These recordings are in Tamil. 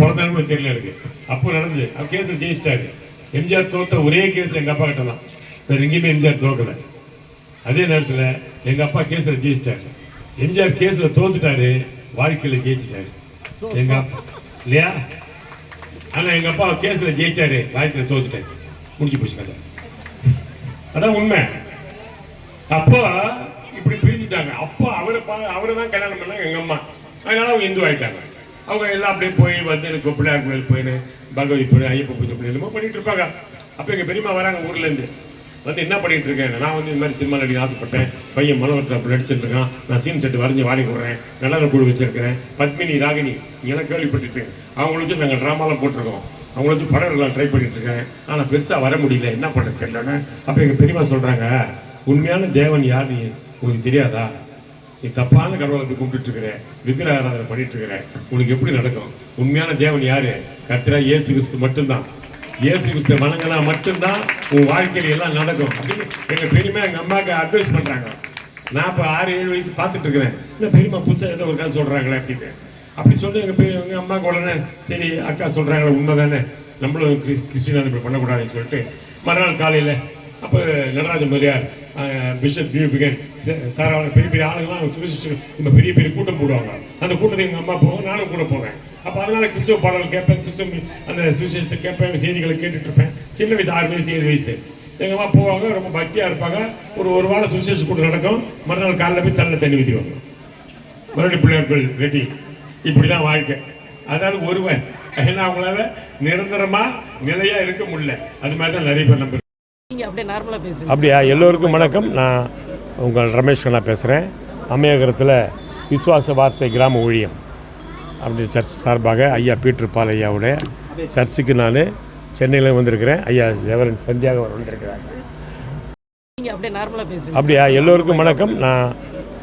பிறந்தாலும் கூட தெரியல இருக்கு அப்போ நடந்தது. அவர் கேஸ்ல ஜெயிச்சிட்டாரு. எம்ஜிஆர் தோத்த ஒரே கேஸ் எங்க அப்பா கிட்ட தான் வேற எங்கேயுமே எம்ஜிஆர் தோக்கல. அதே நேரத்துல எங்க அப்பா கேஸ்ல ஜெயிச்சிட்டாரு. எம்ஜிஆர் கேஸ்ல தோத்துட்டாரு. வாழ்க்கையில ஜெயிச்சிட்டாரு. எங்க அப்பா இல்லையா? ஆனா எங்க அப்பா கேஸ்ல ஜெயிச்சாரு. வாழ்க்கையில தோத்துட்டாரு. முடிஞ்சு போச்சு கதை. அதான் உண்மை. அப்பா இப்படி பிரிஞ்சுட்டாங்க. அப்பா அவரை பா- அவரை தான் கல்யாணம் பண்ணாங்க எங்க அம்மா. அதனால அவங்க இந்து ஆயிட்டாங்க. அவங்க எல்லாம் அப்படியே போய் வந்து எனக்கு பிள்ளையார் கோயில் போயின்னு பகவதி பூஜை ஐயப்ப பூஜை பண்ணி என்னமோ பண்ணிட்டு இருப்பாங்க. அப்போ எங்கள் பெரியம்மா வராங்க ஊர்லேருந்து வந்து என்ன பண்ணிட்டு இருக்கேன்? நான் வந்து இந்த மாதிரி சினிமா நடிக்க ஆசைப்பட்டேன். பையன் மனோகரத்தில் அப்படி நடிச்சிட்டு இருக்கான். நான் சீன் செட் வரைஞ்சி வாடி விடுறேன் நடன குழு வச்சிருக்கிறேன். பத்மினி ராகினி நீங்களாம் கேள்விப்பட்டிருப்பேன். அவங்கள வச்சு நாங்கள் ட்ராமாலாம் போட்டிருக்கோம். அவங்கள வச்சு படம் எல்லாம் ட்ரை பண்ணிட்டு இருக்கேன். ஆனால் பெருசாக வர முடியல. என்ன பண்ண தெரியலன்னு அப்போ எங்கள் பெரியம்மா சொல்கிறாங்க உண்மையான தேவன் யார் நீ உங்களுக்கு தெரியாதா? நீ தப்பான கடவுளை போய் கும்பிட்டு இருக்கிற விக்கிர ஆராதனை பண்ணிட்டு இருக்கிறேன் உனக்கு எப்படி நடக்கும்? உண்மையான தேவன் யாரு? கத்திரா இயேசு கிறிஸ்து மட்டும்தான். இயேசு கிறிஸ்து வணங்கினா மட்டும்தான் உன் வாழ்க்கையில எல்லாம் நடக்கும். அப்படின்னு எங்க பெரியமா எங்க அம்மாவுக்கு அட்வைஸ் பண்றாங்க. நான் இப்ப ஆறு ஏழு வயசு பார்த்துட்டு இருக்கிறேன் என்ன பெரியமா புதுசா ஏதோ ஒரு கதை சொல்றாங்களே அப்படின்னு. அப்படி சொல்லி எங்க பெரிய எங்க அம்மாவுக்கு உடனே சரி அக்கா சொல்றாங்களே உண்மைதானே? நம்மளும் கிறிஸ்- கிறிஸ்டியன் இப்படி பண்ணக்கூடாதுன்னு சொல்லிட்டு மறுநாள் காலையில அப்போ நடராஜ மரியார் பிஷப் பியூபிகன் சார் அவங்க பெரிய பெரிய ஆளுங்களாம் சுவிசிஸ்டர் இந்த பெரிய பெரிய கூட்டம் போடுவாங்க. அந்த கூட்டத்துக்கு எங்கள் அம்மா போவோம் நானும் கூட போவேன். அப்போ அதனால கிறிஸ்துவ பாடல் கேட்பேன் கிறிஸ்துவ அந்த சுவிசேஷத்தை கேட்பேன் செய்திகளை கேட்டுட்டு இருப்பேன் சின்ன வயசு ஆறு வயசு ஏழு வயசு. எங்கள் அம்மா போவாங்க ரொம்ப பக்தியாக இருப்பாங்க. ஒரு ஒரு வாரம் சுவிசேஷ கூட்டம் நடக்கும். மறுநாள் காலைல போய் தண்ணில் தண்ணி ஊற்றிடுவாங்க மறுபடியும் பிள்ளையார்கள் ரெடி. இப்படிதான் வாழ்க்கை. அதாவது ஒருவன் ஏன்னா அவங்களால நிரந்தரமாக நிலையாக இருக்க முடியல. அது மாதிரி தான் நிறைய பேர் நம்புறேன் அப்படியே எல்லோருக்கும் வணக்கம். நான் உங்கள் ரமேஷ் கண்ணா பேசுகிறேன் அம்மையகரத்தில் விசுவாச வார்த்தை கிராம ஊழியம் அப்படி சர்ச் சார்பாக ஐயா பீட்டர் பால் ஐயாவுடைய சர்ச்சுக்கு நான் சென்னையில் வந்திருக்கிறேன். ஐயா ரெவரன் சந்தியாக வந்திருக்கிறாங்க அப்படியே எல்லோருக்கும் வணக்கம். நான்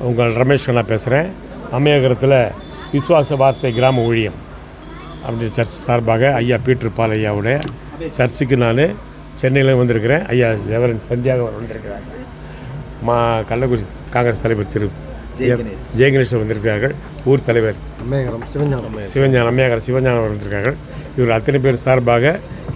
உங்கள் ரமேஷ் கண்ணா பேசுகிறேன் அம்மையகரத்தில் விசுவாச வார்த்தை கிராம ஊழியம் அப்படி சர்ச் சார்பாக ஐயா பீட்டர் பால் ஐயாவுடைய சர்ச்சுக்கு நான் சென்னையில் வந்திருக்கிறேன். ஐயா ரெவரன் சந்தியாக அவர் வந்திருக்கிறாங்க மா கள்ளக்குறிச்சி காங்கிரஸ் தலைவர் திரு ஜெயகணேஷன் வந்திருக்கிறார்கள். ஊர் தலைவர் அம்மேகரம் சிவஞானம். சிவஞானம் அம்மையாகர் சிவஞானம் வந்திருக்கார்கள் இவர் அத்தனை பேர் சார்பாக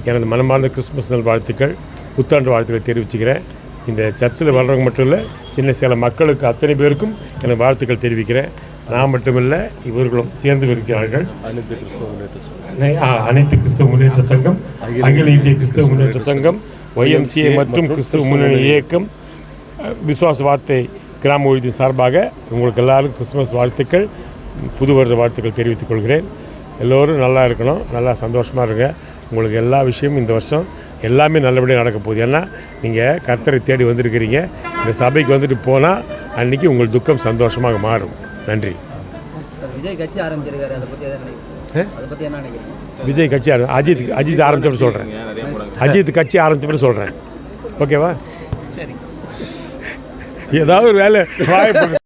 எனது மனமார்ந்த கிறிஸ்துமஸ் நல் வாழ்த்துக்கள் புத்தாண்டு வாழ்த்துக்களை தெரிவிச்சுக்கிறேன். இந்த சர்ச்சில் வர்றவங்க மட்டும் இல்லை சின்ன சில மக்களுக்கு அத்தனை பேருக்கும் எனது வாழ்த்துக்கள் தெரிவிக்கிறேன். நான் மட்டுமில்லை இவர்களும் சேர்ந்து இருக்கிறார்கள் அனைத்து கிறிஸ்தவ முன்னேற்ற சங்கம். அனை- ஆ, அனைத்து கிறிஸ்தவ முன்னேற்ற சங்கம் அகில இந்திய கிறிஸ்தவ முன்னேற்ற சங்கம் ஒய்எம்சிஏ மற்றும் கிறிஸ்தவ முன்னணி இயக்கம் விசுவாச வார்த்தை கிராம ஊழிய சார்பாக உங்களுக்கு எல்லாருக்கும் கிறிஸ்துமஸ் வாழ்த்துக்கள் புது வருட வாழ்த்துக்கள் தெரிவித்துக் கொள்கிறேன். எல்லோரும் நல்லா இருக்கணும் நல்லா சந்தோஷமாக இருங்க. உங்களுக்கு எல்லா விஷயமும் இந்த வருஷம் எல்லாமே நல்லபடியாக நடக்க போகுது. ஏன்னா நீங்கள் கர்த்தரை தேடி வந்திருக்கிறீங்க. இந்த சபைக்கு வந்துட்டு போனால் அன்றைக்கி உங்கள் துக்கம் சந்தோஷமாக மாறும். நன்றி. விஜய் கட்சி ஆரம்பிச்சிருக்காரு அதை பத்தி எதாவது நினைக்கிறீங்க? அதை பத்தி என்ன நினைக்கிறீங்க? விஜய் கட்சி அஜித் அஜித் ஆரம்பிச்சப்படி சொல்கிறேன் அஜித் கட்சி ஆரம்பிச்சப்படி சொல்கிறேன் ஓகேவா? சரி. ஏதாவது ஒரு வேலை வாய்ப்பு